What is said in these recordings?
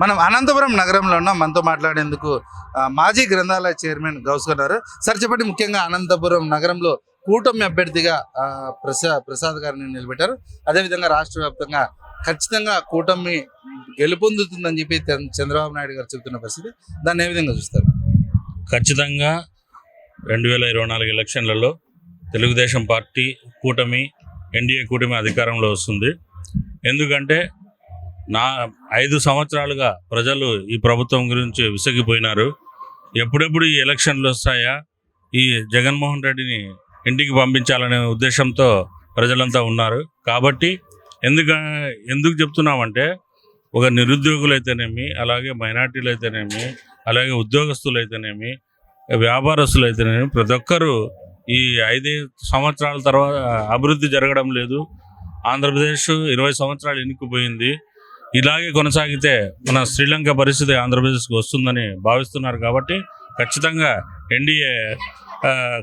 మనం అనంతపురం నగరంలో ఉన్నాం. మనతో మాట్లాడేందుకు మాజీ గ్రంథాలయ చైర్మన్ గౌస్ గారు సార్ చెప్పండి ముఖ్యంగా అనంతపురం నగరంలో కూటమి అభ్యర్థిగా ప్రసా ప్రసాద్ గారిని నిలబెట్టారు. అదేవిధంగా రాష్ట్ర వ్యాప్తంగా ఖచ్చితంగా కూటమి గెలుపొందుతుందని చెప్పి చంద్ర- చంద్రబాబు నాయుడు గారు చెబుతున్న పరిస్థితి. దాన్ని ఏ విధంగా చూస్తారు? ఖచ్చితంగా రెండు వేల ఇరవై నాలుగు ఎలక్షన్లలో తెలుగుదేశం పార్టీ కూటమి ఎన్డీఏ కూటమి అధికారంలో వస్తుంది. ఎందుకంటే నా ఐదు సంవత్సరాలుగా ప్రజలు ఈ ప్రభుత్వం గురించి విసిగిపోయినారు. ఎప్పుడెప్పుడు ఈ ఎలక్షన్లు వస్తాయా? ఈ జగన్మోహన్ రెడ్డిని ఇంటికి పంపించాలనే ఉద్దేశంతో ప్రజలంతా ఉన్నారు. కాబట్టి ఎందుక ఎందుకు చెప్తున్నామంటే ఒక నిరుద్యోగులు అయితేనేమి అలాగే మైనార్టీలు అయితేనేమి అలాగే ఉద్యోగస్తులు అయితేనేమి వ్యాపారస్తులు అయితేనేమి ప్రతి ఒక్కరూ ఈ ఐదు సంవత్సరాల తర్వాత అభివృద్ధి జరగడం లేదు. ఆంధ్రప్రదేశ్ ఇరవై సంవత్సరాలు ఎన్నికపోయింది ఇలాగే కొనసాగితే మన శ్రీలంక పరిస్థితి ఆంధ్రప్రదేశ్కి వస్తుందని భావిస్తున్నారు కాబట్టి ఖచ్చితంగా ఎన్డీఏ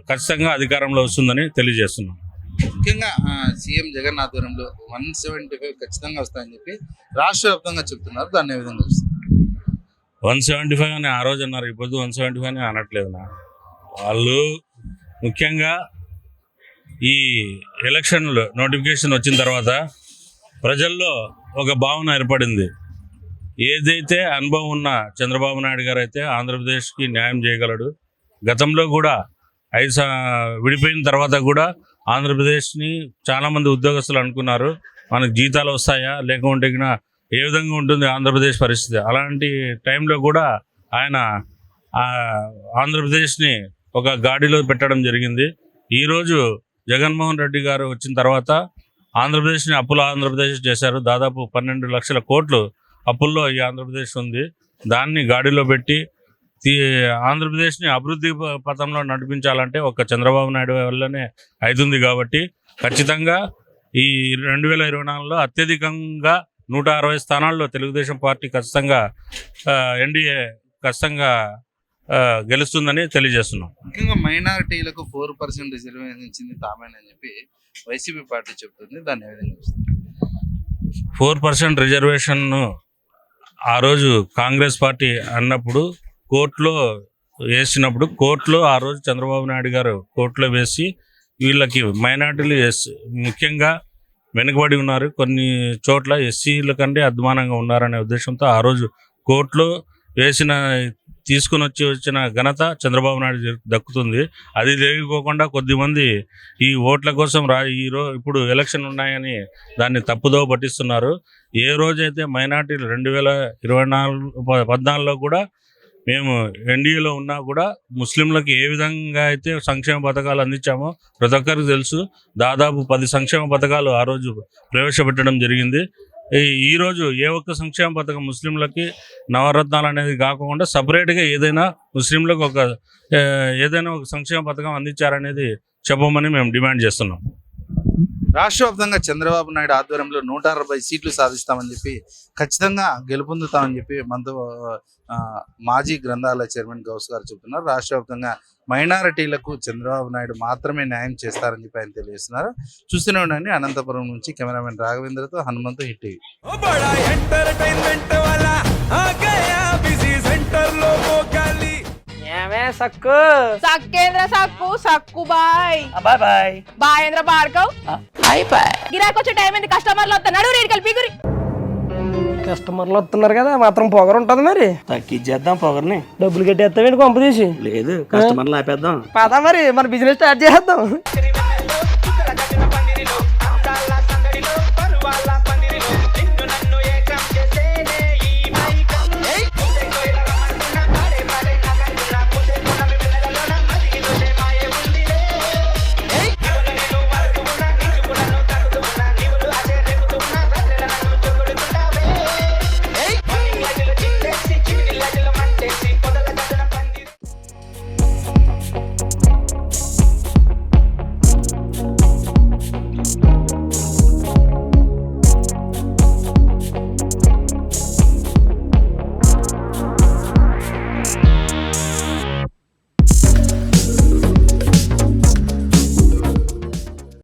ఖచ్చితంగా అధికారంలో వస్తుందని తెలియజేస్తున్నాం. ముఖ్యంగా సీఎం జగన్ ఆధ్వర్యంలో వన్ సెవెంటీ ఫైవ్ ఖచ్చితంగా వస్తాయని చెప్పి రాష్ట్ర వ్యాప్తంగా చెప్తున్నారు. దాన్ని విధంగా చూస్తారు? వన్ సెవెంటీ ఫైవ్ అని ఆ రోజు అన్నారు. ఇప్పుడు వన్ సెవెంటీ ఫైవ్ అని అనట్లేదు నా. వాళ్ళు ముఖ్యంగా ఈ ఎలక్షన్లు నోటిఫికేషన్ వచ్చిన తర్వాత ప్రజల్లో ఒక భావన ఏర్పడింది. ఏదైతే అనుభవం ఉన్న చంద్రబాబు నాయుడు గారు అయితే ఆంధ్రప్రదేశ్కి న్యాయం చేయగలడు. గతంలో కూడా ఐదు విడిపోయిన తర్వాత కూడా ఆంధ్రప్రదేశ్ని చాలామంది ఉద్యోగస్తులు అనుకున్నారు. మనకు జీతాలు వస్తాయా? లేకుంటే ఏ విధంగా ఉంటుంది ఆంధ్రప్రదేశ్ పరిస్థితి? అలాంటి టైంలో కూడా ఆయన ఆంధ్రప్రదేశ్ని ఒక గాడిలో పెట్టడం జరిగింది. ఈరోజు జగన్మోహన్ రెడ్డి గారు వచ్చిన తర్వాత ఆంధ్రప్రదేశ్ని అప్పుల ఆంధ్రప్రదేశ్ చేశారు. దాదాపు పన్నెండు లక్షల కోట్లు అప్పుల్లో ఈ ఆంధ్రప్రదేశ్ ఉంది. దాన్ని గాడిలో పెట్టి తీ- ఆంధ్రప్రదేశ్ని అభివృద్ధి ప- పథంలో నడిపించాలంటే ఒక చంద్రబాబు నాయుడు వల్లనే అవుతుంది కాబట్టి ఖచ్చితంగా ఈ రెండు వేల ఇరవై నాలుగులో అత్యధికంగా నూట అరవై స్థానాల్లో తెలుగుదేశం పార్టీ ఖచ్చితంగా ఎన్డీఏ ఖచ్చితంగా గెలుస్తుందని తెలియజేస్తున్నాం. ముఖ్యంగా మైనారిటీలకు ఫోర్ పర్సెంట్ రిజర్వేషన్ ఇచ్చింది తామేనని చెప్పి వైసీపీ పార్టీ చెప్తుంది. దాన్ని ఏ విధంగా చూస్తారు? ఫోర్ పర్సెంట్ రిజర్వేషన్ను ఆ రోజు కాంగ్రెస్ పార్టీ అన్నప్పుడు కోర్టులో వేసినప్పుడు కోర్టులో ఆ రోజు చంద్రబాబు నాయుడు గారు కోర్టులో వేసి వీళ్ళకి మైనార్టీలు ముఖ్యంగా వెనుకబడి ఉన్నారు. కొన్ని చోట్ల ఎస్సీల కంటే అధ్వానంగా ఉన్నారనే ఉద్దేశంతో ఆ రోజు కోర్టులో వేసిన తీసుకుని వచ్చి వచ్చిన ఘనత చంద్రబాబు నాయుడు దక్కుతుంది. అది లేకపోకుండా కొద్దిమంది ఈ ఓట్ల కోసం రా ఈ ఇప్పుడు ఎలక్షన్ ఉన్నాయని దాన్ని తప్పుదో పట్టిస్తున్నారు. ఏ రోజైతే మైనార్టీలు రెండు వేల ఇరవై నాలుగు పద్నాలుగులో కూడా మేము ఎన్డీఏలో ఉన్నా కూడా ముస్లింలకు ఏ విధంగా అయితే సంక్షేమ పథకాలు అందించామో ప్రతి ఒక్కరికి తెలుసు. దాదాపు పది సంక్షేమ పథకాలు ఆ రోజు ప్రవేశపెట్టడం జరిగింది. ఈ- రోజు ఏ ఒక్క సంక్షేమ పథకం ముస్లింలకి నవరత్నాలు అనేది కాకుండా సపరేట్గా ఏదైనా ముస్లింలకు ఒక ఏదైనా ఒక సంక్షేమ పథకం అందించారనేది చెప్పమని మేము డిమాండ్ చేస్తున్నాం. రాష్ట్ర వ్యాప్తంగా చంద్రబాబు నాయుడు ఆధ్వర్యంలో నూట అరవై సీట్లు సాధిస్తామని చెప్పి ఖచ్చితంగా గెలుపొందుతామని చెప్పి మనతో మాజీ గ్రంథాలయ చైర్మన్ గౌస్ గారు చెబుతున్నారు. రాష్ట్ర వ్యాప్తంగా మైనారిటీలకు చంద్రబాబు నాయుడు మాత్రమే న్యాయం చేస్తారని చెప్పి ఆయన తెలియజేస్తున్నారు. చూస్తూనే ఉండండి. అనంతపురం నుంచి కెమెరామెన్ రాఘవేంద్రతో హనుమంతు హిట్ టీవీ. ఆమె సక్కు. సక్కేంద్ర సక్కు సక్కు బాయ్. బాయ్ బాయ్. బాయ్ ఏంద్ర బాడ్కవ్ బాయ్. బాయ్ గిరాకొచ్చే టైం ఏంది? కస్టమర్లు వస్తా నడు కలిపి మరి కస్టమర్లు వస్తున్నారు కదా మాత్రం పొగరు ఉంటది మరి. తగ్గించేద్దాం పొగర్ని. డబ్బులు కట్టేస్తామేంటి పంపు తీసి? లేదు కస్టమర్లు ఆపేద్దాం పదా మరి మన బిజినెస్ స్టార్ట్ చేద్దాం.